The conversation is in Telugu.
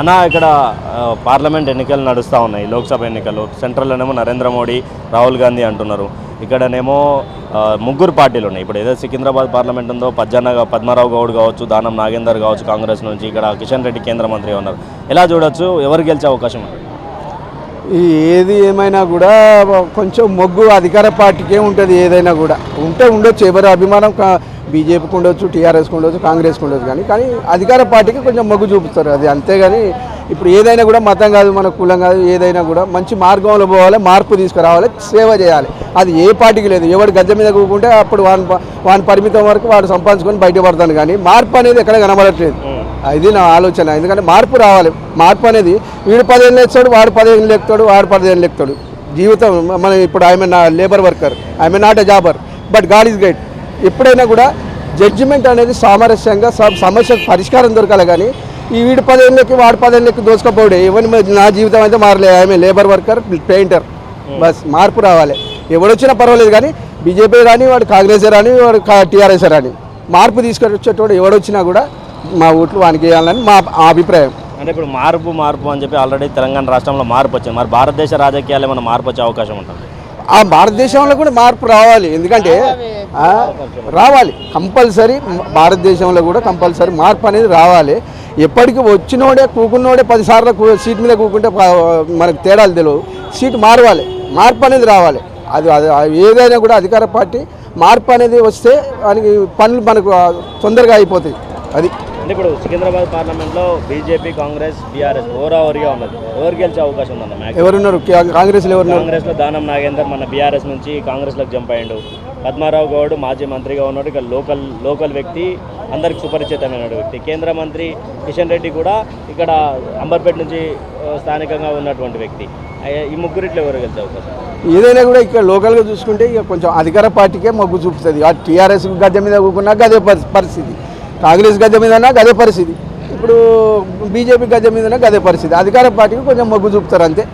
అన్న ఇక్కడ పార్లమెంట్ ఎన్నికలు నడుస్తూ ఉన్నాయి. లోక్సభ ఎన్నికలు. సెంట్రల్లోనేమో నరేంద్ర మోడీ రాహుల్ గాంధీ అంటున్నారు. ఇక్కడనేమో ముగ్గురు పార్టీలు ఉన్నాయి. ఇప్పుడు ఏదో సికింద్రాబాద్ పార్లమెంట్ ఉందో పజ్జన్న పద్మారావు గౌడ్ కావచ్చు దానం నాగేందర్ కావచ్చు కాంగ్రెస్ నుంచి ఇక్కడ కిషన్ రెడ్డి కేంద్ర మంత్రి ఉన్నారు. ఎలా చూడొచ్చు? ఎవరు గెలిచే అవకాశం ఉంది? ఏది ఏమైనా కూడా కొంచెం మొగ్గు అధికార పార్టీకే ఉంటుంది ఏదైనా కూడా. ఉంటే ఉండొచ్చు. ఎవరి అభిమానం బీజేపీకి ఉండొచ్చు టీఆర్ఎస్కి ఉండొచ్చు కాంగ్రెస్కి ఉండొచ్చు కానీ కానీ అధికార పార్టీకి కొంచెం మొగ్గు చూపుతారు అది అంతేగాని ఇప్పుడు ఏదైనా కూడా మతం కాదు మన కులం కాదు ఏదైనా కూడా మంచి మార్గంలో పోవాలి మార్పు తీసుకురావాలి సేవ చేయాలి. అది ఏ పార్టీకి లేదు. ఎవడు గద్దె మీద కూకుంటే అప్పుడు వాని వాని పరిమితం వరకు వాడు సంపాదించుకొని బయటపడతాను కానీ మార్పు అనేది ఎక్కడ కనబడట్లేదు. ఇది నా ఆలోచన. ఎందుకంటే మార్పు రావాలి. మార్పు అనేది వీడు పదిహేను లెక్తాడు వాడు పదిహేను లెక్కుతాడు వాడు పదిహేను లెక్కుతాడు జీవితం మన ఇప్పుడు ఆమె నా labour worker I'm not a jobber but God is guide ఎప్పుడైనా కూడా జడ్జిమెంట్ అనేది సామరస్యంగా సమస్యకు పరిష్కారం దొరకాలి కానీ ఈ వీడు పదేళ్ళకి వాడు పదేళ్ళకి ఎవరి మీద- నా జీవితం అయితే మారలేదు ఆమె లేబర్ వర్కర్ పెయింటర్ బస్ మార్పు రావాలి. ఎవడొచ్చినా పర్వాలేదు కానీ బీజేపీ రాని వాడు కాంగ్రెస్ రాని వాడు టీఆర్ఎస్ రాని మార్పు తీసుకొచ్చేటోడు ఎవడొచ్చినా కూడా మా ఓట్లు వానికి వేయాలని మా అభిప్రాయం. అంటే ఇప్పుడు మార్పు మార్పు అని చెప్పి ఆల్రెడీ తెలంగాణ రాష్ట్రంలో మార్పు వచ్చింది. మరి భారతదేశ రాజకీయాలు ఏమైనా మార్పు వచ్చే అవకాశం ఉంటుంది? ఆ భారతదేశంలో కూడా మార్పు రావాలి. ఎందుకంటే రావాలి. కంపల్సరీ భారతదేశంలో కూడా కంపల్సరీ మార్పు అనేది రావాలి. ఎప్పటికీ వచ్చినోడే కూకున్నోడే పదిసార్లు సీట్ మీద కూకుంటే మనకు తేడాలు తెలియవు. సీట్ మారవాలి. మార్పు అనేది రావాలి. అది అది ఏదైనా కూడా అధికార పార్టీ మార్పు అనేది వస్తే దానికి పనులు మనకు తొందరగా అయిపోతాయి. అది. అంటే ఇప్పుడు సికింద్రాబాద్ పార్లమెంట్లో బీజేపీ కాంగ్రెస్ బీఆర్ఎస్ ఓవరావరిగా ఉన్నది. ఎవరు గెలిచే అవకాశం ఉందన్న ఎవరున్నారు? కాంగ్రెస్లో ఎవరున్నారు? కాంగ్రెస్లో దానం నాగేందర్ మన బీఆర్ఎస్ నుంచి కాంగ్రెస్లోకి జంప్ అయ్యిండు. పద్మారావు గౌడ్ మాజీ మంత్రిగా ఉన్నాడు. ఇక లోకల్ లోకల్ వ్యక్తి అందరికి సుపరిచితమైన వ్యక్తి. కేంద్ర మంత్రి కిషన్ రెడ్డి కూడా ఇక్కడ అంబర్పేట నుంచి స్థానికంగా ఉన్నటువంటి వ్యక్తి. ఈ ముగ్గురిట్లో ఎవరు గెలిచే అవకాశం? ఏదైనా కూడా ఇక్కడ లోకల్గా చూసుకుంటే ఇక కొంచెం అధికార పార్టీకే మొగ్గు చూపుతుంది. ఆ టీఆర్ఎస్ గద్దె మీద కూకున్నా గదే పరి- పరిస్థితి. కాంగ్రెస్ గద్దె మీదన్నా గదే పరిస్థితి. ఇప్పుడు బీజేపీ గద్దె మీదన్నా గదే పరిస్థితి. అధికార పార్టీకి కొంచెం మొగ్గు చూపుతారు అంతే.